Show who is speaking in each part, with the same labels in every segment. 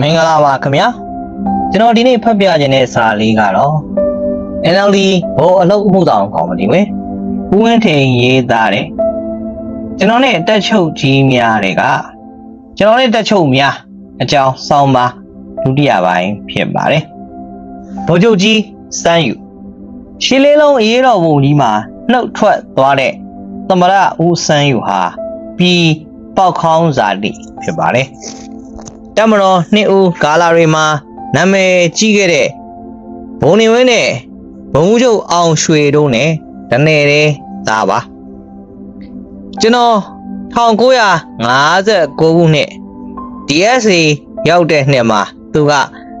Speaker 1: မင်္ဂလာပါခင်ဗျာကျွန်တော်ဒီနေ့ဖတ်ပြခြင်းတဲ့စာလေးကတော့ NLD ဘောအလုပ်မှုဆောင်ကော်မတီဝင်ဦးဝင်းထိန်ရေးသားတယ်ကျွန်တော်နဲ့တက်ချုပ်ကြီးများတွေကကျွန်တော်နဲ့တက်ချုပ်များအကြောင်းစောင်းပါဒုတိယပိုင်းဖြစ်ပါတယ်ဗိုလ်ချုပ်ကြီးစမ်းယူရှင်းလေးလုံးအရေးတော်ပုံကြီးမှာနှုတ်ထွက်သွားတဲ့သမရဦးစမ်းယူဟာပြီးပေါက်ခေါင်းဇာတိဖြစ်ပါတယ် တမတော်နှစ်ဦးကာလာတွေမှာနာမည်ကြီးခဲ့တဲ့ဘုံနေဝင်းနဲ့ဘုံမှုချုပ်အောင်ရွှေတို့နဲ့တနေ့တည်းသားပါကျွန်တော်1959ခုနှစ် DSA ရောက်တဲ့နှစ်မှာသူက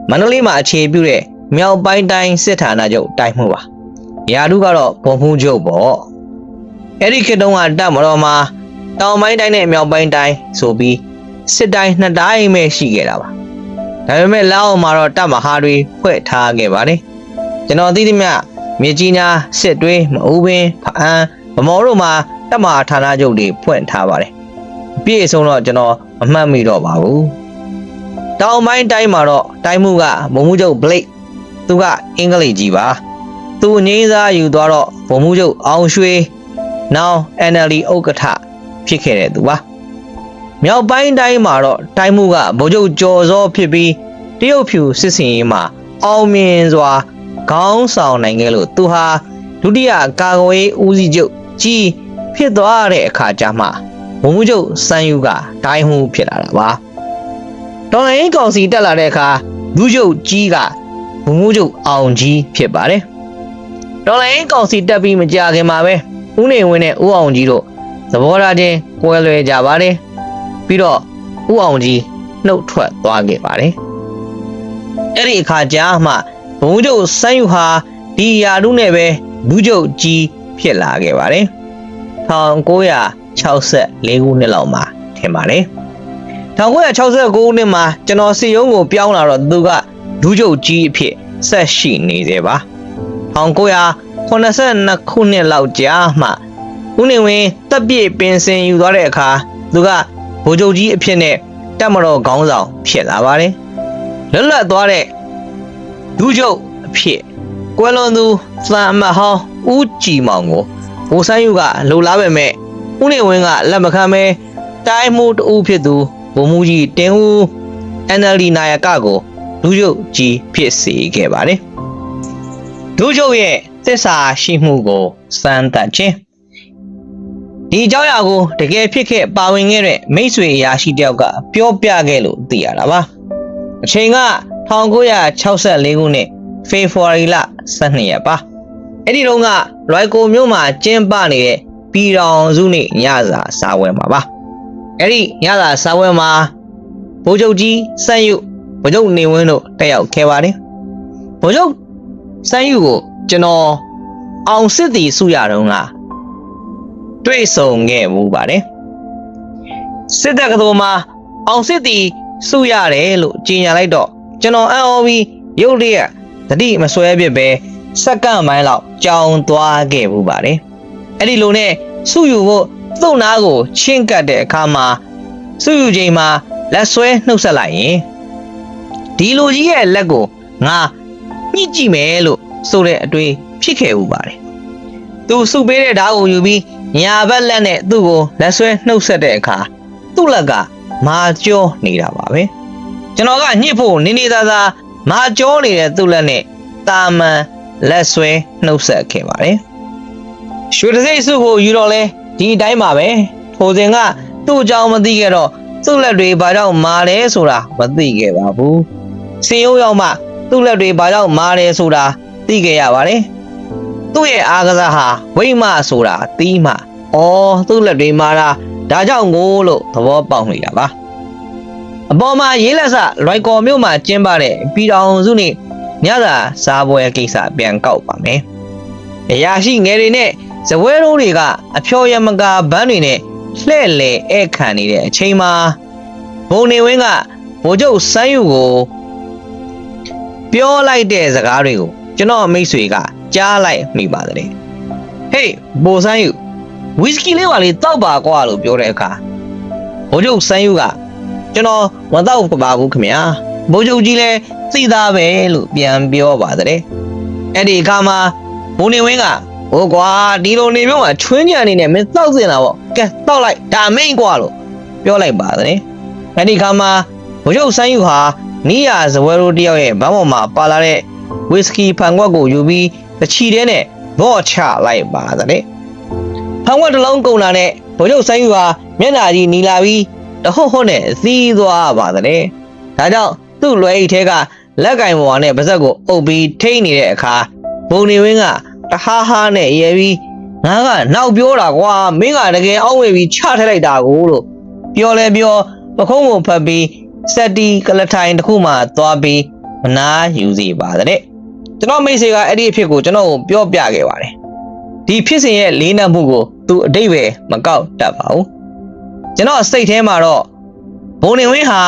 Speaker 1: မန္တလေးမှာအခြေပြုတဲ့မြောက်ပိုင်းတိုင်းစစ်ဌာနချုပ်တိုက်မှုပါရာထူးကတော့ဘုံမှုချုပ်ပေါ့အဲ့ဒီခေတ်တုန်းကတပ်မတော်မှာတောင်ပိုင်းတိုင်းနဲ့မြောက်ပိုင်းတိုင်းဆိုပြီး စစ်တိုင်းနှစ်တိုင်းပဲရှိခဲ့တာပါဒါပေမဲ့လောက်အောင်မှာတော့တပ်မဟာတွေဖွဲ့ထားခဲ့ပါတယ်ကျွန်တော်သိသမျှမြေကြီးနာစစ်တွေးမအူးပင်ဖအန်းဗမော်တို့မှာတပ်မဟာဌာနချုပ်တွေဖွဲ့ထားပါတယ်အပြည့်အစုံတော့ကျွန်တော်မမှတ်မိတော့ပါဘူးတောင်ပိုင်းတိုင်းမှာတော့တိုင်းမှုကဘုံမှုချုပ်ဘလိတ်သူကအင်္ဂလိပ်ကြီးပါသူငိမ့်စားယူသွားတော့ဘုံမှုချုပ်အောင်ရွှေနောင် NLD ဥက္ကဋ္ဌဖြစ်ခဲ့တဲ့သူပါ မြောက်ပိုင်းတိုင်းမှာတော့တိုင်းမှုကဗိုလ်ချုပ်ကျော်စောဖြစ်ပြီးတရုတ်ဖြူစစ်စင်ရေးမှာအောင်မြင်စွာခေါင်းဆောင်နိုင်ခဲ့လို့သူဟာဒုတိယကာကွယ်ရေးဦးစီးချုပ်ကြီးဖြစ်သွားတဲ့အခါကျမှဘုံမှုချုပ်စန်းယူကတိုင်းမှုဖြစ်လာတာပါတော်လိုင်းကောင်စီတက်လာတဲ့အခါလူချုပ်ကြီးကဘုံမှုချုပ်အောင်ကြီးဖြစ်ပါတယ်တော်လိုင်းကောင်စီတက်ပြီးမကြခင်မှာပဲဦးနေဝင်းနဲ့ဦးအောင်ကြီးတို့သဘောထားချင်းကွဲလွဲကြပါတယ် ပြီးတော့ဦးအောင်ကြီးနှုတ်ထွက်သွားခဲ့ပါတယ်အဲ့ဒီအခါကျမှဘုံကျုပ်စမ်းယူဟာဒီယာတုနဲ့ပဲလူကျုပ်ကြီးဖြစ်လာခဲ့ပါတယ်1964ခုနှစ်လောက်မှာထင်ပါတယ်1969ခုနှစ်မှာကျွန်တော်စီယုံကိုပြောင်းလာတော့သူကလူကျုပ်ကြီးအဖြစ်ဆက်ရှိနေသေးပါ1982ခုနှစ်လောက်ကြာမှဦးနေဝင်းတပ်ပြည့်ပင်စင်ယူသွားတဲ့အခါသူက ဗိုလ်ချုပ်ကြီးအဖြစ်နဲ့တက်မတော်ခေါင်းဆောင်ဖြစ်လာပါတယ်။လွတ်လပ်သွားတဲ့ဒူးချုပ်အဖြစ်ကွယ်လွန်သူသံအမတ်ဟောင်းဦးကြည်မောင်ကိုဘိုလ်ဆိုင်ယူကလှုပ်လားပဲမဲ့ဦးနေဝင်းကလက်မခံမဲတိုင်းမှုတူဖြစ်သူဗိုလ်မှူးကြီးတင်ဦး NLD နာယကကိုဒူးချုပ်ကြီးဖြစ်စေခဲ့ပါတယ်။ဒူးချုပ်ရဲ့သစ္စာရှိမှုကိုစမ်းသပ်ခြင်း ဒီအကြောင်းအရာကိုတကယ်ဖြစ်ခဲ့ပါဝင်ခဲ့တဲ့မိတ်ဆွေအရာရှိတယောက်ကပြောပြခဲ့လို့သိရတာပါအချိန်က1964ခုနှစ်ဖေဖော်ဝါရီလ12ရက်ပါအဲ့ဒီတော့ကလွိုက်ကိုမြို့မှာကျင်းပနေတဲ့ပြည်တော်စုနေ့ညစာစားပွဲမှာပါအဲ့ဒီညစာစားပွဲမှာဗိုလ်ချုပ်ကြီးစန့်ယုဗိုလ်ချုပ်နေဝင်းတို့တက်ရောက်ခဲ့ပါတယ်ဗိုလ်ချုပ်စန့်ယုကိုကျွန်တော်အောင်စစ်တီစုရတုန်းက တွေ့ဆုံခဲ့မှုပါတယ်စစ်တပ်ကတော်မှာအောင်စစ်တီစုရတယ်လို့ကြေညာလိုက်တော့ကျွန်တော်အံ့ဩပြီးရုတ်တရက်တတိမဆွဲပြစ်ပဲစက္ကန့်ပိုင်းလောက်ကြောင်သွားခဲ့မှုပါတယ်အဲ့ဒီလိုနဲ့စုယူဖို့သူ့နားကိုချင်းကပ်တဲ့အခါမှာစုယူချိန်မှာလက်ဆွဲနှုတ်ဆက်လိုက်ရင်ဒီလူကြီးရဲ့လက်ကိုငါညှိကြည့်မယ်လို့ဆိုတဲ့အတွေ့ဖြစ်ခဲ့ဥပါတယ်သူစုပေးတဲ့ဓာတ်ကိုယူပြီး ညာဘက်လက်နဲ့သူ့ကိုလက်ဆွဲနှုတ်ဆက်တဲ့အခါသူ့လက်ကမာကျောနေတာပါပဲကျွန်တော်ကညှစ်ဖို့နေနေသားသားမာကျောနေတဲ့သူ့လက်နဲ့တာမန်လက်ဆွဲနှုတ်ဆက်ခဲ့ပါတယ်ရွှေတစိမ့်စုကိုယူတော့လဲဒီအတိုင်းပါပဲထိုစဉ်ကသူ့အကြောင်းမသိခဲ့တော့သူ့လက်တွေဘာကြောင့်မာလဲဆိုတာမသိခဲ့ပါဘူးစင်ရုံးရောက်မှသူ့လက်တွေဘာကြောင့်မာလဲဆိုတာသိခဲ့ရပါတယ် သူ့ရဲ့အားကစားဟာဝိမဆိုတာတီးမှဩသူ့လက်တွေမာတာဒါကြောင့်ကိုလို့သဘောပေါက်နေတာပါအပေါ်မှာရေးလက်စလွိုက်ကော်မြို့မှာကျင်းပတဲ့ပြည်တော်စုနေ့ညစာစားပွဲကိစ္စပြန်ကောက်ပါမယ်အရာရှိငယ်တွေနဲ့ဇပွဲတော်တွေကအဖျော်ရမကာဘန်းတွေနဲ့လှဲ့လေဧည့်ခံနေတဲ့အချိန်မှာဘုံနေဝင်းကဗိုလ်ချုပ်စန်းယူကိုပြောလိုက်တဲ့စကားတွေကိုကျွန်တော်မိတ်ဆွေက ကြားလိုက်မိပါတယ်ဟေးဘိုလ်စန်းယူဝီစကီလေးပါလေတောက်ပါကွာလို့ပြောတဲ့အခါဘိုလ်ချုပ်စန်းယူကကျွန်တော်မတောက်ပါဘူးခင်ဗျာဗိုလ်ချုပ်ကြီးလည်းသိသားပဲလို့ပြန်ပြောပါတဲ့အဲ့ဒီအခါမှာဘုံနေဝင်းကဟိုကွာဒီလိုနေမျိုးမှာချွင်းကြံနေနဲ့မင်းတောက်စင်တာပေါ့ကဲတောက်လိုက်ဒါမိန်ကွာလို့ပြောလိုက်ပါတဲ့အဲ့ဒီအခါမှာဗိုလ်ချုပ်ဆိုင်းယူဟာနီးယာဇဝဲရိုတယောက်ရဲ့ဘန်းပေါ်မှာပါလာတဲ့ဝီစကီဖန်ခွက်ကိုယူပြီး တချီတဲ့နဲ့ဘော့ချလိုက်ပါတဲ့ဖန်ခွက်တစ်လုံးကုန်လာတဲ့ဗိုလ်ချုပ်ဆိုင်းယူဟာမျက်နှာကြီးနီလာပြီးတဟုတ်ဟုတ်နဲ့သီးသွားပါတဲ့ဒါကြောင့်သူ့လွယ်အိတ်ထဲကလက်ကင်ပေါ်နဲ့ပါဇက်ကိုအုပ်ပြီးထိန်းနေတဲ့အခါဘုံနေဝင်းကတဟားဟားနဲ့ရဲပြီးငါကနောက်ပြောတာကွာမင်းကတကယ်အောက်ဝေပြီးချထလိုက်တာကိုလို့ပြောလဲပြောပခုံးကိုဖတ်ပြီးစက်တီကလထိုင်တစ်ခုမှသွားပြီးမနာယူစီပါတဲ့ ကျွန်တော်မိတ်ဆွေကအဲ့ဒီအဖြစ်ကိုကျွန်တော်ကိုပြောပြခဲ့ပါတယ်ဒီဖြစ်စဉ်ရဲ့လေးနက်မှုကိုသူအတိတ်ပဲမကောက်တတ်ပါဘူးကျွန်တော်စိတ်ထဲမှာတော့ဘုံနေဝင်းဟာ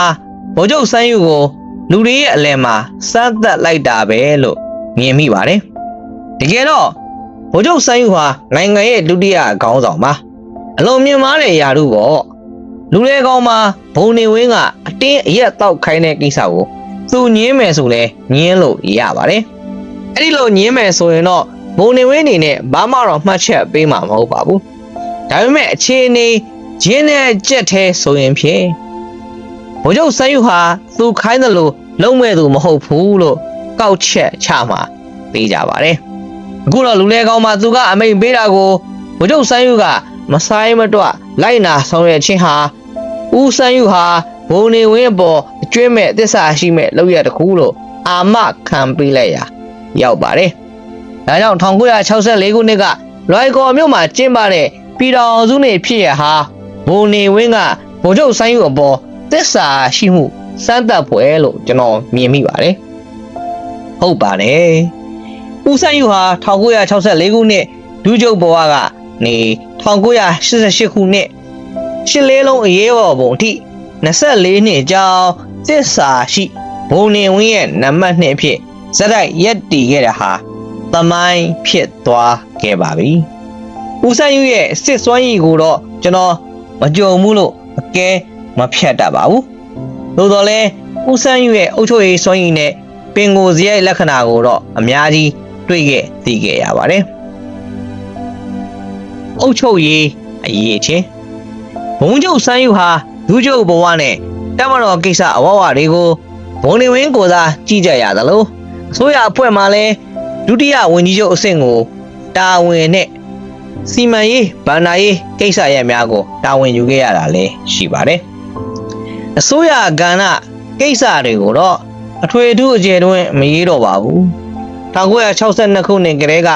Speaker 1: ဗိုလ်ချုပ်စန်းယူကိုလူတွေရဲ့အလယ်မှာစမ်းသက်လိုက်တာပဲလို့မြင်မိပါတယ်တကယ်တော့ဗိုလ်ချုပ်စန်းယူဟာနိုင်ငံရဲ့ဒုတိယခေါင်းဆောင်ပါအလုံးမြင်မာတဲ့ယာရုပေါ့လူတွေကောင်မှာဘုံနေဝင်းကအတင်းအရက်တောက်ခိုင်းတဲ့ကိစ္စကိုသူညင်းမယ်ဆိုလဲညင်းလို့ရပါတယ် အဲ့ဒီလိုညင်းမယ်ဆိုရင်တော့ဘုံနေဝင်းအနေနဲ့ဘာမှတော့မှတ်ချက်ပေးမှာမဟုတ်ပါဘူးဒါပေမဲ့အခြေအနေရင်းနဲ့ကြက်သေးဆိုရင်ဖြင့်ဘုံချုပ်စန်းယူဟာသူခိုင်းတယ်လို့လုံးမဲ့သူမဟုတ်ဘူးလို့ကောက်ချက်ချမှာပေးကြပါတယ်အခုတော့လူလဲကောင်းမှာသူကအမိန်ပေးတာကိုဘုံချုပ်စန်းယူကမဆိုင်မတော့လိုက်နာဆောင်ရွက်ခြင်းဟာဦးစန်းယူဟာဘုံနေဝင်းအပေါ်အကျွမ်းမဲ့တစ္ဆာရှိမဲ့လောက်ရတခုလို့အာမခံပေးလိုက်ရာ ရောက်ပါတယ်ဒါကြောင့်1964ခုနှစ်ကလွိုင်ကော်မြို့မှာကျင်းပတဲ့ပြည်တော်စုနေဖြစ်ရဟာဘုံနေဝင်းကဗိုလ်ချုပ်ဆိုင်းယူအပေါ်တစ္ဆာရှိမှုစမ်းသပ်ပွဲလို့ကျွန်တော်မြင်မိပါတယ်ဟုတ်ပါတယ်ဦးဆိုင်းယူဟာ1964ခုနှစ်ဒူးချုပ်ဘဝကနေ1988ခုနှစ်ရှစ်လေးလုံးအရေးပေါ်ဘုံအထိ24နှစ်ကြောင်းသစ္စာရှိဘုံနေဝင်းရဲ့နံပါတ်2အဖြစ် ဇက်တိုက်ရက်တည်ခဲ့တာဟာသမိုင်းဖြစ်သွားခဲ့ပါပြီ။ဦးဆိုင်ယူရဲ့စစ်စွမ်းရည်ကိုတော့ကျွန်တော်မကြုံဘူးလို့အကဲမဖြတ်တတ်ပါဘူး။သို့တော်လည်းဦးဆိုင်ယူရဲ့အုတ်ချုပ်ရေးစွမ်းရည်နဲ့ပင်ကိုစရိုက်လက္ခဏာကိုတော့အများကြီးတွေ့ခဲ့သိခဲ့ရပါတယ်။အုတ်ချုပ်ရေးအရေးချင်းဘုံကျုပ်စမ်းယူဟာဒူးကျုပ်ဘဝနဲ့တမတော်ကိစ္စအဝဝတွေကိုဘုံနေဝင်းကိုသာကြည့်ကြရသလို အစိုးရအဖွဲ့မှလည်းဒုတိယဝန်ကြီးချုပ်အဆင့်ကိုတာဝန်နဲ့စီမံရေးဗန္နာရေးကိစ္စရပ်များကိုတာဝန်ယူခဲ့ရတာလည်းရှိပါတယ်အစိုးရကဏ္ဍကိစ္စတွေကိုတော့အထွေအထူးအကျယ်တွင်မရေးတော့ပါဘူး1962ခုနှစ်ကတည်းက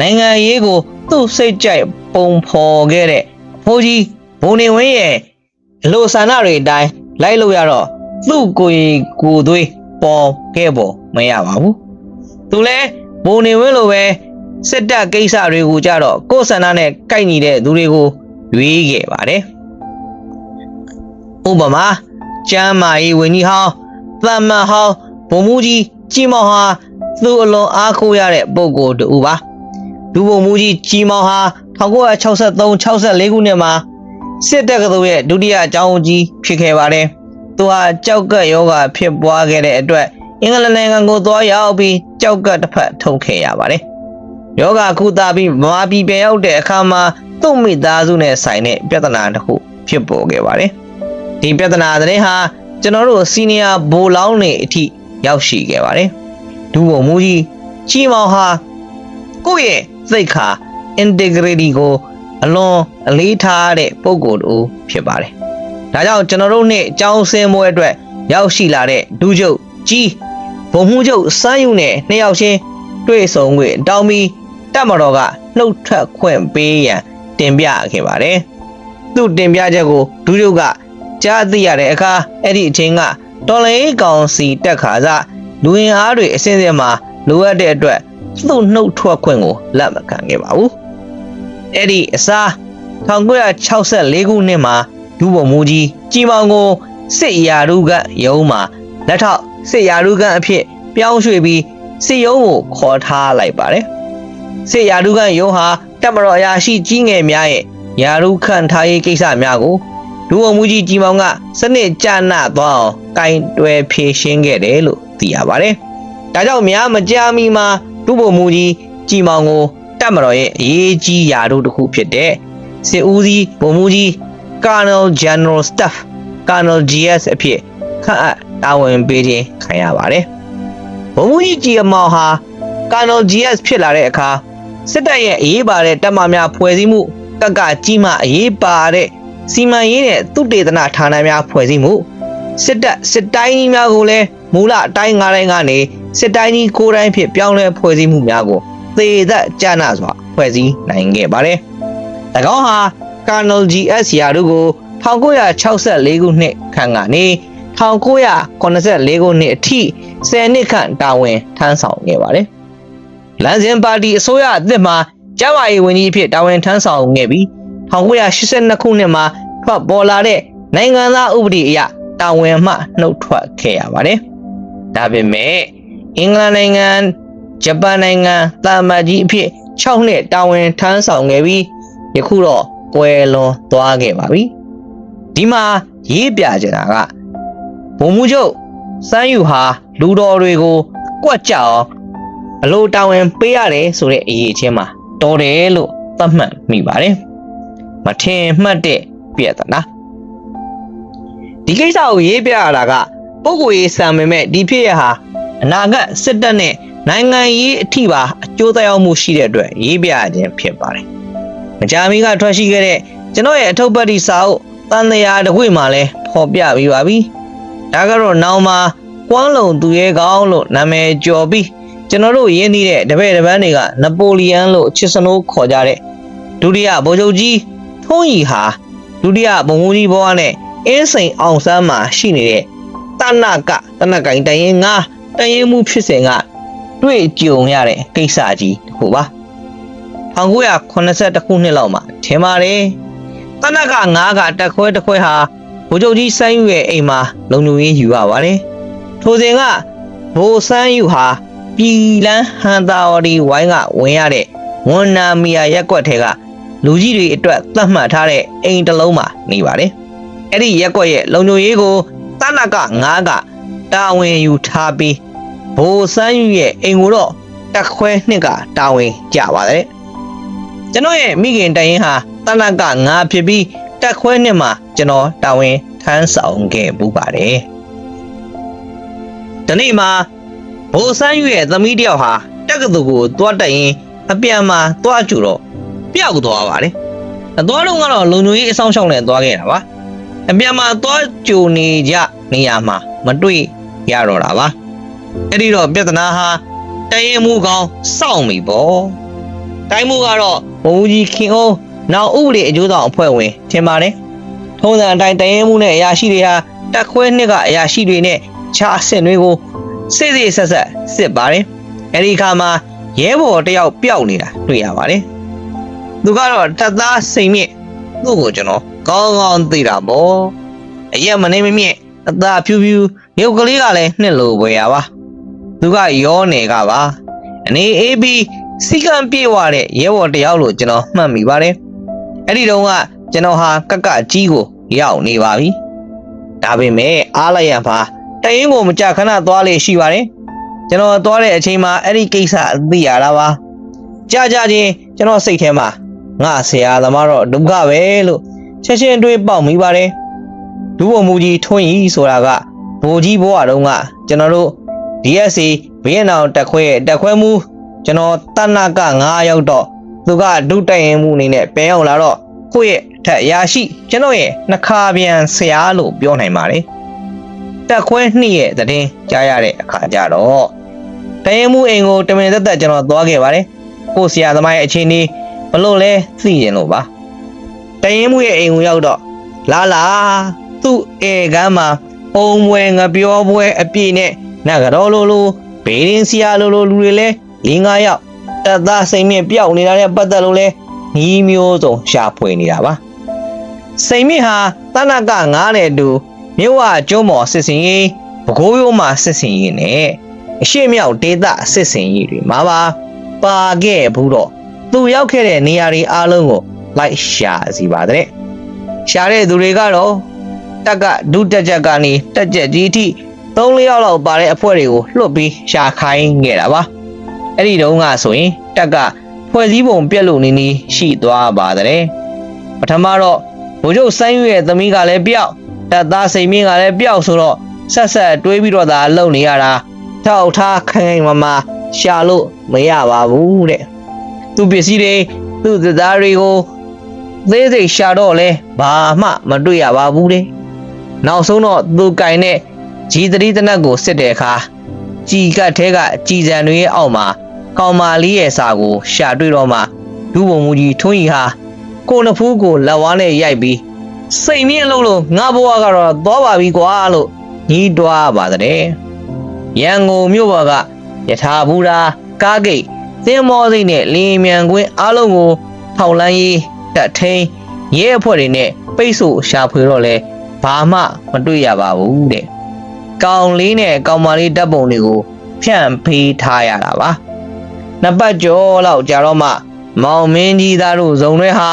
Speaker 1: နိုင်ငံရေးကိုသူ့စိတ်ကြိုက်ပုံဖော်ခဲ့တဲ့ဖိုးကြီးဘုံနေဝင်းရဲ့အလိုဆန္ဒတွေအတိုင်းလိုက်လို့ရတော့သူ့ကိုယ်ရည်ကိုယ်သွေး ပေါ်ခဲ့ပေါ်မရပါဘူးသူလဲဘုံနေဝင်းလိုပဲစစ်တပ်ကိစ္စတွေကိုကြတော့ကိုယ်ဆန္ဒနဲ့ကိုက်ညီတဲ့သူတွေကိုရွေးခဲ့ပါတယ်ဥပမာကျမ်းမာရေးဝန်ကြီးဟောင်းသမ္မန်ဟောင်းဘုံမူကြီးကြီးမောင်ဟာသူ့အလွန်အားကိုးရတဲ့ပုဂ္ဂိုလ်တူပါဒူဘုံမူကြီးကြီးမောင်ဟာ1963 64ခုနှစ်မှာစစ်တပ်ကသူရဲ့ဒုတိယအကြောင်းကြီးဖြစ်ခဲ့ပါတယ်။ သူဟာကြောက်ကပ်ယောဂဖြစ်ပွားခဲ့တဲ့အတွက်အင်္ဂလန်နိုင်ငံကိုသွားရောက်ပြီးကြောက်ကပ်တစ်ဖက်ထုတ်ခဲ့ရပါတယ်။ယောဂကုသပြီးမမာပြည်ပြန်ရောက်တဲ့အခါမှာသူ့မိသားစုနဲ့ဆိုင်တဲ့ပြဿနာတစ်ခုဖြစ်ပေါ်ခဲ့ပါတယ်။ဒီပြဿနာတဲ့ဟာကျွန်တော်တို့စီနီယာဘိုလောင်းနေအထိရောက်ရှိခဲ့ပါတယ်။ဒူဘုံမူကြီးကြီးမောင်ဟာကိုယ့်ရဲ့စိတ်ခါ integrity ကိုအလွန်အလေးထားတဲ့ပုံကိုယ်တူဖြစ်ပါတယ်။ ဒါကြောင့်ကျွန်တော်တို့နဲ့ကြောင်းစင်းပွဲအတွက်ရောက်ရှိလာတဲ့ဒူးချုပ်ကြီးဘုံမှုချုပ်စမ်းယူနဲ့နှစ်ယောက်ချင်းတွေ့ဆုံခွင့်တောင်းပြီးတက်မတော်ကနှုတ်ထွက်ခွင့်ပေးရန်တင်ပြခဲ့ပါတယ်။သူ့တင်ပြချက်ကိုဒူးချုပ်ကကြားသိရတဲ့အခါအဲ့ဒီအချိန်ကတော်လေးကောင်စီတက်ခါစားလူဝင်အားတွေအစင်းစင်းမှာလိုအပ်တဲ့အတွက်သူ့နှုတ်ထွက်ခွင့်ကိုလက်မခံခဲ့ပါဘူး။အဲ့ဒီအစား1964ခုနှစ်မှာ ဒူးဘုံမူကြီးကြီးမောင်ကိုစစ်ရာထူးကရုံးမှာလက်ထောက်စစ်ရာထူးကအဖြစ် ပြောင်းရွှေ့ပြီးစစ်ရုံးကိုခေါ်ထားလိုက်ပါတယ်။စစ်ရာထူးကရုံးဟာတပ်မတော်အရာရှိကြီးငယ်များရဲ့ရာထူးခန့်ထားရေးကိစ္စများကိုဒဒူဝမူကြီးကြီးမောင်ကစနစ်ကြနာသွားအောင်ကင်တွယ်ဖြည့်ရှင်းခဲ့တယ်လို့သိရပါတယ်။ဒါကြောင့်များမကြာမီမှာဒူဝမူကြီးကြီးမောင်ကိုတပ်မတော်ရဲ့အရေးကြီးရာတို့တစ်ခုဖြစ်တဲ့စစ်ဦးစီးဗိုလ်မှူးကြီး Colonel General Staff Colonel GS အဖြစ်ခန့်အပ်တာဝန်ပေးခြင်းခံရပါတယ်။ဗိုလ်မှူးကြီးကြီးအမောင်ဟာ Colonel GS ဖြစ်လာတဲ့အခါစစ်တပ်ရဲ့အရေးပါတဲ့တပ်မများဖွဲ့စည်းမှုကကကြီးမှအရေးပါတဲ့စီမံရေးနဲ့သုတေသနဌာနများဖွဲ့စည်းမှုစစ်တပ်စစ်တိုင်းကြီးများကိုလည်းမူလအတိုင်း၅တိုင်းကနေစစ်တိုင်းကြီး၉တိုင်းဖြစ်ပြောင်းလဲဖွဲ့စည်းမှုများကိုသေသက်ကြနာစွာဖွဲ့စည်းနိုင်ခဲ့ပါတယ်။၎င်းဟာ Colonel GS ရာတို့ကို1964ခုနှစ်ခန့်ကနေ1984ခုနှစ်အထိ10နှစ်ခန့်တာဝန်ထမ်းဆောင်ခဲ့ပါတယ်။လန်စင်ပါတီအစိုးရအသစ်မှာကျန်းမာရေးဝန်ကြီးအဖြစ်တာဝန်ထမ်းဆောင်ခဲ့ပြီး1982ခုနှစ်မှာထွက်ပေါ်လာတဲ့နိုင်ငံသားဥပဒေအရတာဝန်မှနှုတ်ထွက်ခဲ့ရပါတယ်။ဒါပေမဲ့အင်္ဂလန်နိုင်ငံဂျပန်နိုင်ငံတာမတ်ကြီးအဖြစ်6နှစ်တာဝန်ထမ်းဆောင်ခဲ့ပြီးယခုတော့ ကွယ်လွန်သွားခဲ့ပါပြီ။ဒီမှာရေးပြချင်တာကဘုံမှုချုပ်စမ်းယူဟာလူတော်တွေကိုကွက်ကြအောင်ဘလို့တာဝန်ပေးရတယ်ဆိုတဲ့အရေးချင်းမှာတော်တယ်လို့သတ်မှတ်မိပါတယ်။မထင်မှတ်တဲ့ပြဿနာဒီကိစ္စကိုရေးပြရတာကပုဂ္ဂိုလ်ရေးဆံပေမဲ့ဒီဖြစ်ရဟာအနာဂတ်စစ်တပ်နဲ့နိုင်ငံရေးအထိပါအကျိုးသက်ရောက်မှုရှိတဲ့အတွက်ရေးပြရခြင်းဖြစ်ပါတယ်။ မကြာမီကထွက်ရှိခဲ့တဲ့ကျွန်တော်ရဲ့အထုပ်ပတ်ဒီစာအုပ်တန်တရာတစ်ခွေမှလည်းဖော်ပြပြီးပါပြီ။ဒါကတော့နောင်မှာကွမ်းလုံသူရဲကောင်းလို့နာမည်ကျော်ပြီးကျွန်တော်တို့ရင်းနှီးတဲ့တပည့်တပန်းတွေကနပိုလီယန်လို့ချစ်စနိုးခေါ်ကြတဲ့ဒုတိယဗိုလ်ချုပ်ကြီးထုံးရီဟာဒုတိယဘုံကြီးဘွားနဲ့အင်းစိန်အောင်ဆန်းမှာရှိနေတဲ့တနကတနကင်တရင်ငါတရင်မှုဖြစ်စဉ်ကတွေ့ကြုံရတဲ့ကိစ္စကြီးတစ်ခုပါ 1982ခုနှစ်လောက်မှာထင်ပါတယ်တနကငါးကတက်ခွဲတက်ခွဲဟာဗိုလ်ချုပ်ကြီးစန်းယူရဲ့အိမ်မှာလုံလုံရေးယူရပါတယ်ထိုစဉ်ကဘိုလ်စန်းယူဟာပြည်လန်းဟန်တာဝတီဝိုင်းကဝင်ရတဲ့ဝန်နာမီယာရက်ကွက်ထဲကလူကြီးတွေအတွက်သတ်မှတ်ထားတဲ့အိမ်တစ်လုံးမှာနေပါတယ်။အဲ့ဒီရက်ကွက်ရဲ့လုံခြုံရေးကိုတနက9ကတာဝန်ယူထားပြီးဘိုးစန်းယူရဲ့အိမ်ကိုတော့တက်ခွဲနှစ်ကတာဝန်ကြပါတယ်။ ကျွန်တော်ရဲ့မိခင်တိုင်ရင်ဟာတနက9ဖြစ်ပြီးတက်ခွဲနှစ်မှာကျွန်တော်တာဝန်ထမ်းဆောင်ခဲ့ပူပါတယ်။ဒီနေ့မှာဘိုးစန်းယူရဲ့သမီးတယောက်ဟာတက္ကသိုလ်ကိုသွားတက်ရင်အပြန်မှာသွားကြူတော့ပျောက်သွားပါတယ်။အသွားတော့ကတော့လုံလုံကြီးအဆောင်ရှောင်းနဲ့သွားခဲ့တာပါ။အပြန်မှာသွားကြူနေကြနေရမှာမတွေ့ရတော့တာပါ။အဲ့ဒီတော့ပြဿနာဟာတရင်မှုကောင်စောင့်ပြီပေါ့။ တိုင်းမှုကတော့ဘုံကြီးခင်အောင်နောက်ဥပဒေအကျိုးဆောင်အဖွဲ့ဝင်ထင်ပါတယ်။ထုံးစံအတိုင်းတရင်မှုနဲ့အရာရှိတွေဟာတက်ခွဲနှစ်ကအရာရှိတွေနဲ့ခြားအဆင့်တွေကိုစိတ်စိတ်ဆက်ဆက်စစ်ပါတယ်။အဲဒီအခါမှာရဲဘော်တယောက်ပျောက်နေတာတွေ့ရပါတယ်။သူကတော့တက်သားစိန်မြင့်သူ့ကိုကျွန်တော်ကောင်းကောင်းသိတာပေါ့။အရက်မနေမမြင့်အသားဖြူဖြူရုပ်ကလေးကလည်းနှစ်လိုပဲရပါ။သူကရောနေကပါ။အနေအေးပြီး စီကံပြေဝတဲ့ရဲဘော်တယောက်လို့ကျွန်တော်မှတ်မိပါတယ်။အဲ့ဒီတုန်းကကျွန်တော်ဟာကက်ကကြီးကိုရောက်နေပါပြီ။ဒါပေမဲ့အားလိုက်ရပါတရင်ကိုမကြခဏသွားလေရှိပါတယ်ကျွန်တော်သွားတဲ့အချိန်မှာအဲ့ဒီကိစ္စသိရတာပါကြာကြာချင်းကျွန်တော်စိတ်ထဲမှာငါဆရာသမားတော့ဒုက္ခပဲလို့ချက်ချင်းတွေးပေါက်မိပါတယ်ဒူဘုံမူကြီးထွန်းကြီးဆိုတာကဘိုလ်ကြီးဘဝတုန်းကကျွန်တော်တို့ DSC ဘီယက်နောင်တက်ခွဲတက်ခွဲမှု ကျွန်တော်တနက9ရောက်တော့သူကဒုတက်ရင်မှုအနေနဲ့ပြန်ရောက်လာတော့ကိုယ့်ရဲ့အထက်ရာရှိကျွန်တော်ရဲ့နှခါပြန်ဆရာလို့ပြောနိုင်ပါတယ်တက်ခွဲနှစ်ရဲ့တည်င်းကြားရတဲ့အခါကျတော့တရင်မှုအိမ်ကိုတမင်သက်သက်ကျွန်တော်သွားခဲ့ပါတယ်ကိုဆရာသမားရဲ့အခြေအနေဘလို့လဲသိရင်လို့ပါတရင်မှုရဲ့အိမ်ကိုရောက်တော့လာလာသူ့ဧကမ်းမှာပုံမွဲငပြောပွဲအပြည့်နဲ့နဂရောလိုလိုဘေးရင်ဆရာလိုလိုလူတွေလဲ ၄၅ယောက်တက်သားစိတ်မြင့်ပျောက်နေတာနဲ့ပတ်သက်လို့လဲညီမျိုးစုံရှာဖွေနေတာပါစိတ်မြင့်ဟာတနက9နဲ့အတူမြို့ဝကျွန်းမော်စစ်စင်ရေးပဲခူးရိုးမှာစစ်စင်ရေးနဲ့အရှိမြောက်ဒေသစစ်စင်ရေးတွေမှာပါပါခဲ့ဘူးတော့သူရောက်ခဲ့တဲ့နေရာတွေအားလုံးကိုလိုက်ရှာစီပါတဲ့ရှာတဲ့သူတွေကတော့တက်ကဒုတက်ချက်ကနေတက်ချက်ကြီးအထိ3-4ယောက်လောက်ပါတဲ့အဖွဲ့တွေကိုလွတ်ပြီးရှာခိုင်းခဲ့တာပါ အဲ့ဒီတုန်းကဆိုရင်တက်ကဖွဲ့စည်းပုံပြက်လို့နေနေရှိသွားပါတယ်ပထမတော့ဘိုးချုပ်ဆိုင်းရွရဲ့သမီးကလည်းပျောက်တက်သားစိန်မင်းကလည်းပျောက်ဆိုတော့ဆက်ဆက်တွေးပြီးတော့သာလုံနေရတာထောက်ထားခိုင်ခိုင်မာမာရှာလို့မရပါဘူးတဲ့သူပစ္စည်းတွေသူ့သသားတွေကိုသေးစိတ်ရှာတော့လဲဘာမှမတွေ့ရပါဘူးတဲ့နောက်ဆုံးတော့သူကင်တဲ့ဂျီသတိတနက်ကိုစစ်တဲ့အခါ ကြည်ကတ်ထဲကကြည်စံတွေရဲ့အောက်မှာကောင်မာလေးရဲ့စာကို ရှာတွေ့တော့မှဒူးပုံမူကြီးထွန်းကြီးဟာကိုနဖူးကိုလက်ဝါးနဲ့ရိုက်ပြီးစိတ်မြင့်လို့လို့ငါဘဝကတော့သွားပါပြီကွာလို့ညီးတွားပါတဲ့ရန်ကုန်မြို့ပေါ်ကယထာဘူရာကားဂိတ်သင်းမောစိတ်နဲ့လင်းမြန်ကွင်းအားလုံးကိုထောက်လန်းရေးတက်ထိန်ရဲအဖွဲ့တွေနဲ့ပိတ်ဆို့ရှာဖွေတော့လဲဘာမှမတွေ့ရပါဘူးတဲ့ ကောင်လေးနဲ့ကောင်မလေးဓာတ်ပုံတွေကိုဖြန့်ဖေးထားရတာပါနှစ်ပတ်ကျော်လောက်ကြာတော့မှ မောင်မင်းကြီးသားတို့ဇုံတွေဟာ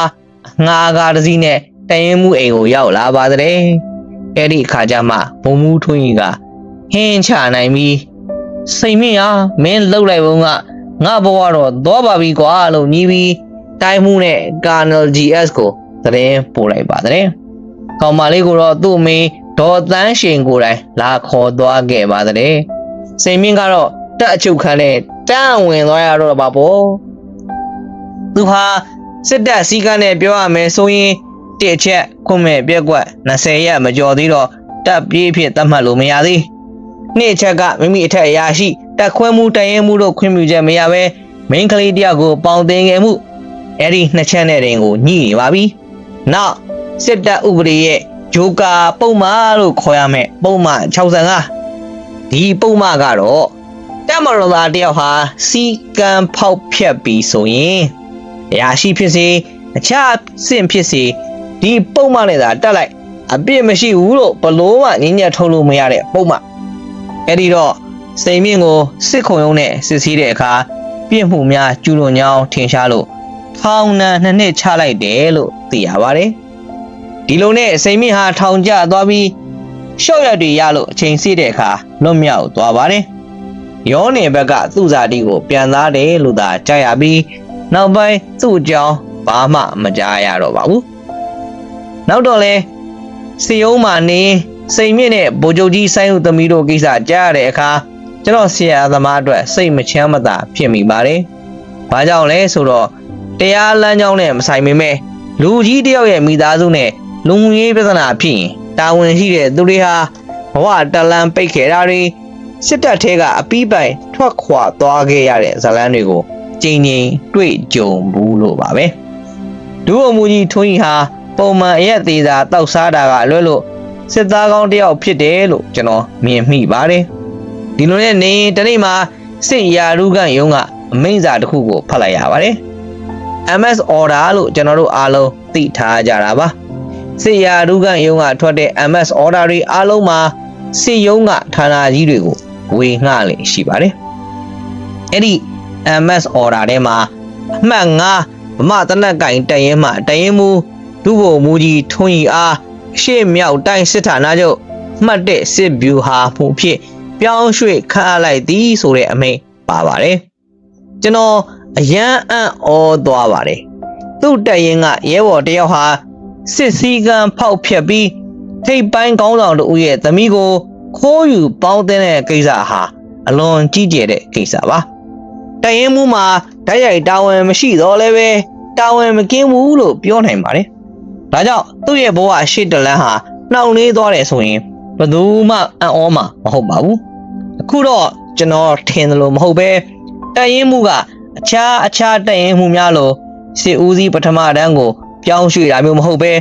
Speaker 1: ငှာကားတစ်စီးနဲ့တရင်မှုအိမ်ကိုရောက်လာပါတဲ့အဲ့ဒီအခါကျမှဘုံမူထွန်းကြီးကဟင်းချနိုင်ပြီးစိတ်မင်းဟာမင်းလှုပ်လိုက်ပုံကငါဘဝတော့သွားပါပြီကွာလို့ညီးပြီးတိုင်းမှုနဲ့ Colonel GS ကိုသတင်းပို့လိုက်ပါတဲ့။ကောင်မလေးကိုတော့သူ့အမေ ဒေါ်တန်းရှင်ကိုယ်တိုင်လာခေါ်သွားခဲ့ပါတဲ့။စိန်မင်းကတော့တက်အချုပ်ခန်းနဲ့တန်းဝင်သွားရတော့ပါပေါ့။သူဟာစစ်တပ်စည်းကမ်းနဲ့ပြောရမယ်ဆိုရင်တစ်ချက်ခွင့်မဲ့ပြက်ကွက်20ရက်မကျော်သေးတော့တပ်ပြေးဖြစ်သတ်မှတ်လို့မရသေး။နှစ်ချက်ကမိမိအထက်အရာရှိတက်ခွဲမှုတရင်မှုတို့ခွင့်ပြုချက်မရဘဲမင်းကလေးတယောက်ကိုပေါင်တင်ခဲ့မှုအဲ့ဒီနှစ်ချက်နဲ့တင်ကိုညှိနေပါပြီ။နောက်စစ်တပ်ဥပဒေရဲ့ ဂျိုကာပုံမှန်လို့ခေါ်ရမယ်ပုံမှန်65ဒီပုံမှန်ကတော့တက်မတော်သားတယောက်ဟာစီကံဖောက်ဖြတ်ပြီးဆိုရင်အရာရှိဖြစ်စေအခြားစင့်ဖြစ်စေဒီပုံမှန်နဲ့သာတက်လိုက်အပြစ်မရှိဘူးလို့ဘလို့မှညဉ့်ညက်ထုတ်လို့မရတဲ့ပုံမှန်အဲ့ဒီတော့စိန်မြင့်ကိုစစ်ခုံရုံးနဲ့စစ်ဆေးတဲ့အခါပြစ်မှုများကျူးလွန်ကြောင်းထင်ရှားလို့ထောင်ဒဏ်နှစ်နှစ်ချလိုက်တယ်လို့သိရပါတယ် ဒီလိုနဲ့စိန်မြင့်ဟာထောင်ကျသွားပြီးရှော့ရက်တွေရလို့အချိန်စီးတဲ့အခါလွတ်မြောက်သွားပါတယ်ရောနေဘက်ကသူ့ဇာတိကို ပြန်သားတယ်လို့သာကြားရပြီးနောက်ပိုင်းသူ့အကြောင်းဘာမှမကြားရတော့ပါဘူးနောက်တော့လဲစီယုံးမာနေစိန်မြင့်နဲ့ဗိုလ်ချုပ်ကြီးဆိုင်းဦးသမီးတို့ကိစ္စကြားရတဲ့အခါကျွန်တော်ဆရာသမားအတွက်စိတ်မချမ်းမသာဖြစ်မိပါတယ်။ဘာကြောင့်လဲဆိုတော့တရားလမ်းကြောင်းနဲ့မဆိုင်ပေမဲ့လူကြီးတယောက်ရဲ့မိသားစုနဲ့ လူမှုရေးပြဿနာဖြစ်ရင်တာဝန်ရှိတဲ့သူတွေဟာဘဝတလန်ပိတ်ခဲ့တာတွေစစ်တပ်ထဲကအပီးပိုင်ထွက်ခွာသွားခဲ့ရတဲ့ဇလန်းတွေကိုကြိမ်ကြိမ်တွေ့ကြုံဘူးလို့ပါပဲ။ဒူအမူကြီးထွန်းကြီးဟာပုံမှန်အရက်သေးတာတောက်စားတာကလွဲလို့စစ်သားကောင်းတယောက်ဖြစ်တယ်လို့ကျွန်တော်မြင်မိပါတယ်။ဒီလိုနဲ့နေရင်တနေ့မှာစစ်ရာလူကရုံးကအမိန့်စာတစ်ခုကိုဖတ်လိုက်ရပါတယ်။ MS order လို့ကျွန်တော်တို့အားလုံးသိထားကြတာပါ။ စစ်ရာလူကရုံးကထွက်တဲ့ MS order တွေအားလုံးမှာစစ်ရုံးကဌာနကြီးတွေကိုဝေငှလေရှိပါတယ်။အဲ့ဒီ MS order ထဲမှာအမှတ်9ဗမာတနက်ကင်တရင်မှတရင်မူဒုဗိုလ်မူကြီးထွန်းရီအားအရှေ့မြောက်တိုင်းစစ်ဌာနချုပ်မှတ်တဲ့စစ်ဗျူဟာမှုဖြစ်ပြောင်းရွှေ့ခန့်အပ်လိုက်သည်ဆိုတဲ့အမိန့်ပါပါတယ်ကျွန်တော်အရန်အံ့ဩသွားပါတယ်သူ့တရင်ကရဲဘော်တယောက်ဟာ စစ်စည်းကမ်းဖောက်ဖျက်ပြီးထိပ်ပိုင်းကောင်းဆောင်တို့ရဲ့သမီးကိုခိုးယူပေါင်းတဲ့ကိစ္စဟာအလွန်ကြီးကျယ်တဲ့ကိစ္စပါတရင်မှုမှာဓာတ်ရိုက်တာဝန်မရှိတော့လည်းပဲတာဝန်မကင်းဘူးလို့ပြောနိုင်ပါတယ်ဒါကြောင့်သူ့ရဲ့ဘဝရှေ့တလန်းဟာနှောင့်နှေးသွားတယ်ဆိုရင်ဘယ်သူမှအံ့ဩမှာမဟုတ်ပါဘူးအခုတော့ကျွန်တော်ထင်တယ်လို့မဟုတ်ပဲတရင်မှုကအခြားအခြားတရင်မှုများလို့စစ်ဦးစီးပထမတန်းကို ပြောင်းရွှေ့တာမျိုးမဟုတ်ပဲ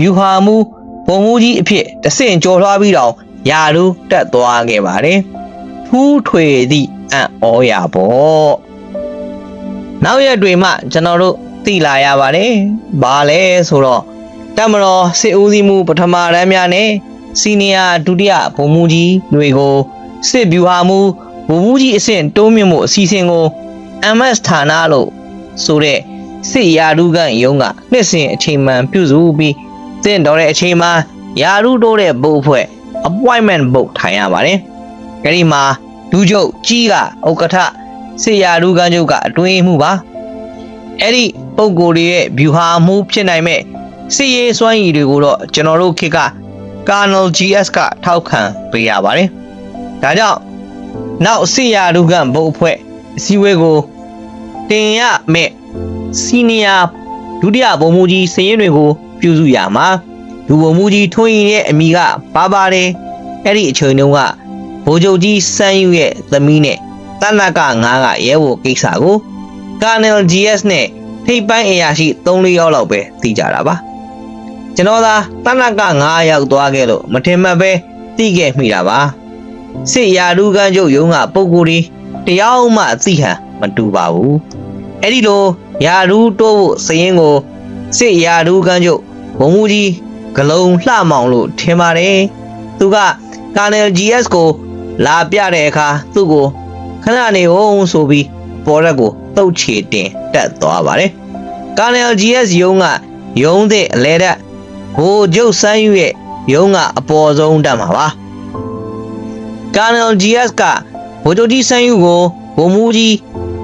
Speaker 1: ဗျူဟာမှုဘုံမှုကြီးအဖြစ်တဆင့်ကြော်လွှားပြီးတော့ယာရုတက်သွားခဲ့ပါတယ်ထူးထွေသည့်အံ့ဩရပေါ့နောက်ရက်တွေမှကျွန်တော်တို့သိလာရပါတယ်ဘာလဲဆိုတော့တမတော်စစ်ဦးစီးမှုပထမရန်များနဲ့စီနီယာဒုတိယဗိုလ်မှူးကြီးတွေကိုစစ်ဗျူဟာမှုဗိုလ်မှူးကြီးအဆင့်တိုးမြင့်မှုအစီအစဉ်ကို MS ဌာနလို့ဆိုတဲ့ စစ်ရာထူးခန့်ရုံးကနှစ်စဉ်အချိန်မှန်ပြုစုပြီးတင့်တော်တဲ့အချိန်မှာယာရုတိုးတဲ့ဘုတ်အဖွဲ့ appointment book ထိုင်ရပါတယ်။အဲဒီမှာဒူးချုပ်ကြီးကဥက္ကဋ္ဌစေယာရုကန်းချုပ်ကအတွင်းမှုပါ။အဲ့ဒီပုံကိုယ်တွေရဲ့ view ဟာမှုဖြစ်နိုင်မဲ့စီရေးစွမ်းရည်တွေကိုတော့ကျွန်တော်တို့ခေတ်က Colonel GS ကထောက်ခံပေးရပါတယ်။ဒါကြောင့်နောက်စေယာရုကန်းဘုတ်အဖွဲ့အစည်းအဝေးကိုတင်ရမဲ့ စီနီယာဒုတိယဗိုလ်မှူးကြီးစရင်တွေကို ပြုစုရမှာဒူဗိုလ်မှူးကြီးထွန်းရင်ရဲ့အမိကပါပါတယ်အဲ့ဒီအချိန်တုန်းကဗိုလ်ချုပ်ကြီးစန်းယူရဲ့သမီးနဲ့တနက်က9ကရဲဘော်ကိစ္စကိုကာနယ် GS နဲ့ထိပ်ပိုင်းအရာရှိ3-4ယောက်လောက်ပဲသိကြတာပါကျွန်တော်သာတနက်က9ယောက်သွားခဲ့လို့မထင်မှတ်ပဲသိခဲ့မိတာပါစစ်ရာထူးကန်းချုပ်ရုံးကပုံကိုယ်ဒီတယောက်မှသိဟန်မတူပါဘူး အဲ့ဒီလိုရာထူးတိုးဖို့စရင်ကိုစစ်ရာထူးကန်းချုပ်ဘုံမူကြီးဂလုံးလှမောင်လို့ထင်ပါတယ်သူကကာနယ် GS ကို လာပြတဲ့အခါသူ့ကိုခဏနေအောင်ဆိုပြီးပေါ်ရက်ကိုတုတ်ချေတင်တက်သွားပါတယ်ကာနယ် GS ရုံးကရုံးတဲ့အလဲတက်ဟိုကျုပ်စမ်းယူရဲ့ရုံးကအပေါ်ဆုံးတက်မှာပါကာနယ် GS ကဗိုလ်ချုပ်ကြီးစမ်းယူကိုဗိုလ်မှူးကြီး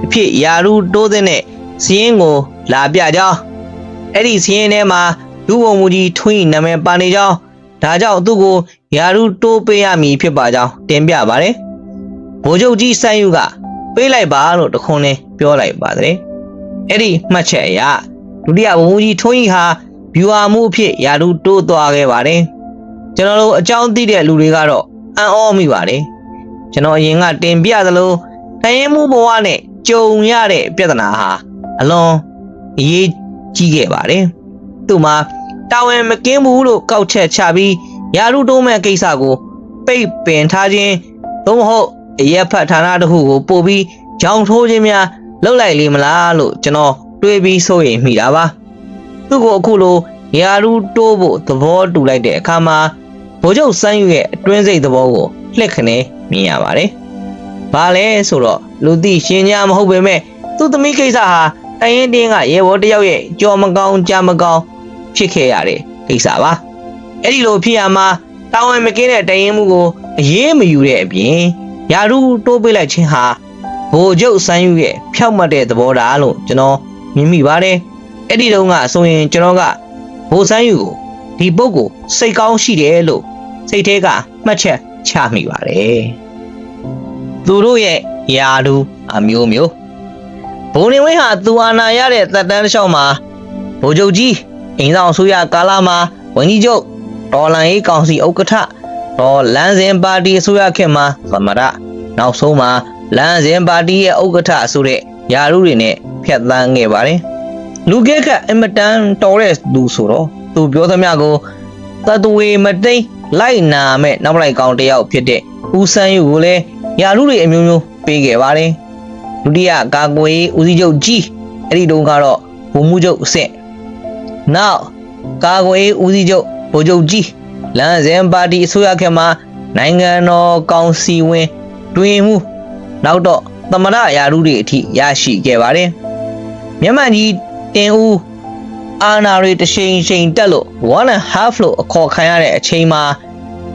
Speaker 1: အဖြစ်ယာရုတိုးတဲ့နဲ့စီးရင်ကိုလာပြကြောင်းအဲ့ဒီစီးရင်ထဲမှာလူဝုံမူကြီးထွင်းနာမည်ပါနေကြောင်းဒါကြောင့်သူ့ကိုယာရုတိုးပေးရမည်ဖြစ်ပါကြောင်းတင်ပြပါတယ်ဗိုလ်ချုပ်ကြီးစန်းယူကပေးလိုက်ပါလို့တခွန်းနဲ့ပြောလိုက်ပါတယ်အဲ့ဒီမှတ်ချက်အရဒုတိယဗိုလ်မှူးကြီးထွင်းဟာဗျူဟာမှုအဖြစ်ယာရုတိုးသွားခဲ့ပါတယ်ကျွန်တော်တို့အကြောင်းသိတဲ့လူတွေကတော့အံ့ဩမိပါတယ်ကျွန်တော်အရင်ကတင်ပြသလိုတရင်မှုဘဝနဲ့ ကြုံရတဲ့ပြဿနာဟာအလွန်အရေးကြီးခဲ့ပါတယ်သူ့မှာတာဝန်မကင်းဘူးလို့ကောက်ချက်ချပြီးယာရုတိုးမဲ့ကိစ္စကို ပိတ်ပင်ထားခြင်းသို့မဟုတ်အရက်ဖတ်ဌာနတစ်ခုကိုပို့ပြီးကြောင်ထိုးခြင်းများလုပ်လိုက်လေမလားလို့ကျွန်တော်တွေးပြီးစိုးရိမ်မိတာပါသူ့ကိုအခုလိုယာရုတိုးဖို့သဘောတူလိုက်တဲ့အခါမှာဗိုလ်ချုပ်စန်းယူရဲ့အတွင်းစိတ်သဘောကိုလှက်ခနဲမြင်ရပါတယ်။ ဘာလဲဆိုတော့လူသိရှင်ညာမဟုတ်ပေမဲ့သူ့သမီးကိစ္စဟာတရင်တင်းကရေဘော်တယောက်ရဲ့ကြော်မကောင်းကြာမကောင်းဖြစ်ခဲ့ရတဲ့ကိစ္စပါအဲ့ဒီလိုဖြစ်ရမှာတာဝန်မကင်းတဲ့တရင်မှုကိုအရေးမယူတဲ့အပြင်ယာရုတိုးပေးလိုက်ခြင်းဟာဘိုလ်ချုပ်စန်းယူရဲ့ဖြောက်မှတ်တဲ့သဘောထားလို့ကျွန်တော်မြင်မိပါတယ်အဲ့ဒီတုန်းကဆိုရင်ကျွန်တော်ကဘိုလ်စန်းယူကိုဒီပုတ်ကိုစိတ်ကောင်းရှိတယ်လို့စိတ်ထဲကမှတ်ချက်ချမိပါတယ် သူတို့ရဲ့ယာရုအမျိုးမျိုးဘုံနေဝင်းဟာသူအာနာရတဲ့သက်တမ်းတစ်လျှောက်မှာဗိုလ်ချုပ်ကြီးအင်းဆောင်ဆိုရကာလာမှာဝန်ကြီးချုပ်ဒေါ်လန်ရေးကောင်စီဥက္ကဋ္ဌဒေါ်လန်းစင်ပါတီအစိုးရခေတ်မှာသမရနောက်ဆုံးမှာလန်းစင်ပါတီရဲ့ဥက္ကဋ္ဌဆိုတဲ့ယာရုတွေနဲ့ဖျက်ဆီးခဲ့ပါတယ်လူကဲကအင်မတန်တော်တဲ့သူဆိုတော့သူပြောသမျှကိုတတဝေမတိန်လိုက်နာမဲ့နောက်လိုက်ကောင်တယောက်ဖြစ်တဲ့ ဦးစန်းယူကိုလည်းယာရုတွေအမျိုးမျိုးပေးခဲ့ပါတယ်ဒုတိယကာကွယ်ရေးဦးစီးချုပ်ကြီးအဲ့ဒီတုန်းကတော့ဘုံမှုချုပ်အဆင့်နောက်ကာကွယ်ရေးဦးစီးချုပ်ဗိုလ်ချုပ်ကြီးလမ်းစဉ်ပါတီအစိုးရခေတ်မှာနိုင်ငံတော်ကောင်စီဝင်တွင်မှုနောက်တော့သမရရာထူးတွေအထိရရှိခဲ့ပါတယ်မြန်မာကြီးတင်ဦးအာနာရီတရှိန်ရှိန်တက်လို့1 and half လို့အခေါ်ခံရတဲ့အချိန်မှာ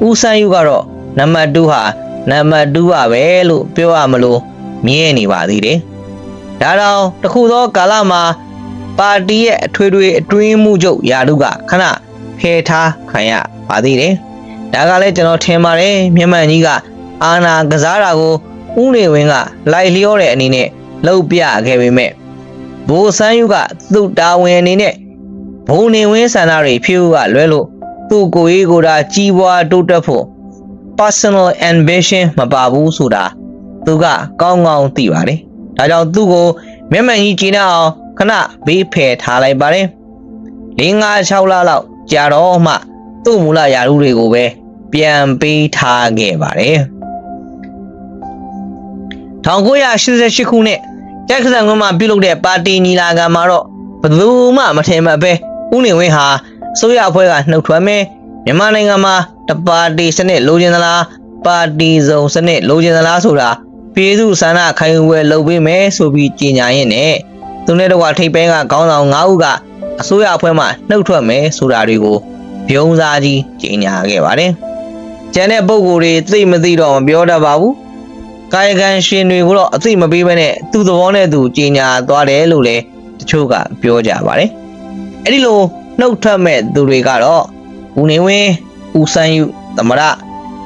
Speaker 1: ဦးစန်းယူကတော့ နံပါတ်2ဟာနံပါတ်2ပါပဲလို့ပြောရမလို့မြင်နေပါသေးတယ်ဒါတော့တခုသောကာလမှာပါတီရဲ့အထွေထွေအတွင်းမှုချုပ်ယာတုကခဏဖယ်ထားခံရပါသေးတယ်ဒါကလည်းကျွန်တော်ထင်ပါတယ်မြန်မာကြီးကအာနာကစားတာကိုဦးနေဝင်းကလိုက်လျောတဲ့အနေနဲ့လှုပ်ပြခဲ့ပေမဲ့ဘိုးဆန်းယူကသူ့တာဝန်အနေနဲ့ဘုံနေဝင်းဆန္ဒတွေဖြူကလွဲလို့သူ့ကိုယ်ရေးကိုယ်တာကြီးပွားတိုးတက်ဖို့ personal ambition မပါဘူးဆိုတာသူကကောင်းကောင်းသိပါတယ်ဒါကြောင့်သူ့ကိုမျက်မှန်ကြီးကျင်းအောင်ခဏဘေးဖယ်ထားလိုက်ပါတယ်၄၅6လလောက်ကြာတော့မှသူ့မူလယာရုတွေကိုပဲပြန်ပေးထားခဲ့ပါတယ်1988ခုနှစ်တက္ကသိုလ်မှာပြုလုပ်တဲ့ပါတီညီလာခံမှာတော့ဘယ်သူမှမထင်မှတ်ပဲဦးနေဝင်းဟာအစိုးရအဖွဲ့ကနှုတ်ထွက်မယ် မြန်မာနိုင်ငံမှာတပါတီစနစ်လိုချင်သလားပါတီစုံစနစ်လိုချင်သလားဆိုတာပြည်သူဆန္ဒခိုင်ဝဲလုပ်ပေးမယ်ဆိုပြီးကြေညာရင်းနဲ့သူနဲ့တော့ထိပ်ပန်းကခေါင်းဆောင်9ဦးကအစိုးရအဖွဲ့မှနှုတ်ထွက်မယ်ဆိုတာတွေကိုပြုံးစားကြီးကြီးညာခဲ့ပါတယ်။ကျန်တဲ့ပုံကိုယ်တွေသိမသိတော့မပြောတတ်ပါဘူး။ကာယကံရှင်တွေကိုတော့အသိမပေးဘဲနဲ့သူ့သဘောနဲ့သူကြီးညာသွားတယ်လို့လည်းတချို့ကပြောကြပါတယ်။အဲ့ဒီလိုနှုတ်ထွက်မဲ့သူတွေကတော့ ဦးနေဝင်းဦးစန်းယူသမရ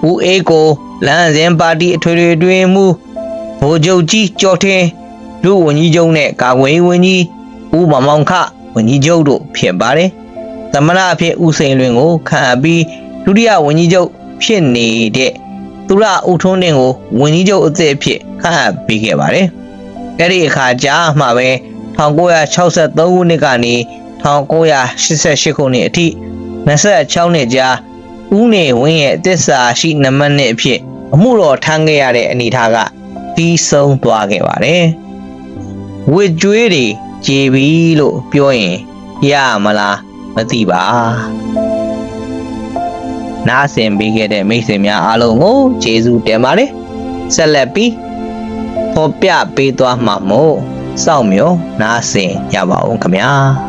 Speaker 1: ဦးအေးကိုလမ်းစဉ်ပါတီအထွေထွေအတွင်းမှုဗိုလ်ချုပ်ကြီးကျော်ထင်းဒုဝန်ကြီးချုပ်နဲ့ကာကွယ်ရေးဝန်ကြီးဦးမောင်မောင်ခဝန်ကြီးချုပ်တို့ဖြစ်ပါတယ်။သမရအဖြစ်ဦးစိန်လွင်ကိုခံအပ်ပြီးဒုတိယဝန်ကြီးချုပ်ဖြစ်နေတဲ့သူရဦးထွန်းတင်ကိုဝန်ကြီးချုပ်အသစ်အဖြစ်ခန့်အပ်ပေးခဲ့ပါတယ်။အဲ့ဒီအခါကြာမှပဲ1963ခုနှစ်ကနေ1988ခုနှစ်အထိ 26နှစ်ကြာဦးနေဝင်းရဲ့တစ္ဆာရှိနံပါတ်1အဖြစ်အမှုတော်ထမ်းခဲ့ရတဲ့အနေအထားကပြီးဆုံးသွားခဲ့ပါတယ်။ဝစ်ကြွေးတွေကြေပြီလို့ပြောရင်ရမလားမသိပါ။နားဆင်ပေးခဲ့တဲ့မိတ်ဆွေများအားလုံးကိုကျေးဇူးတင်ပါတယ်။ဆက်လက်ပြီးဖော်ပြပေးသွားမှာမို့စောင့်မျှော်နားဆင်ရပါအောင်ခင်ဗျာ။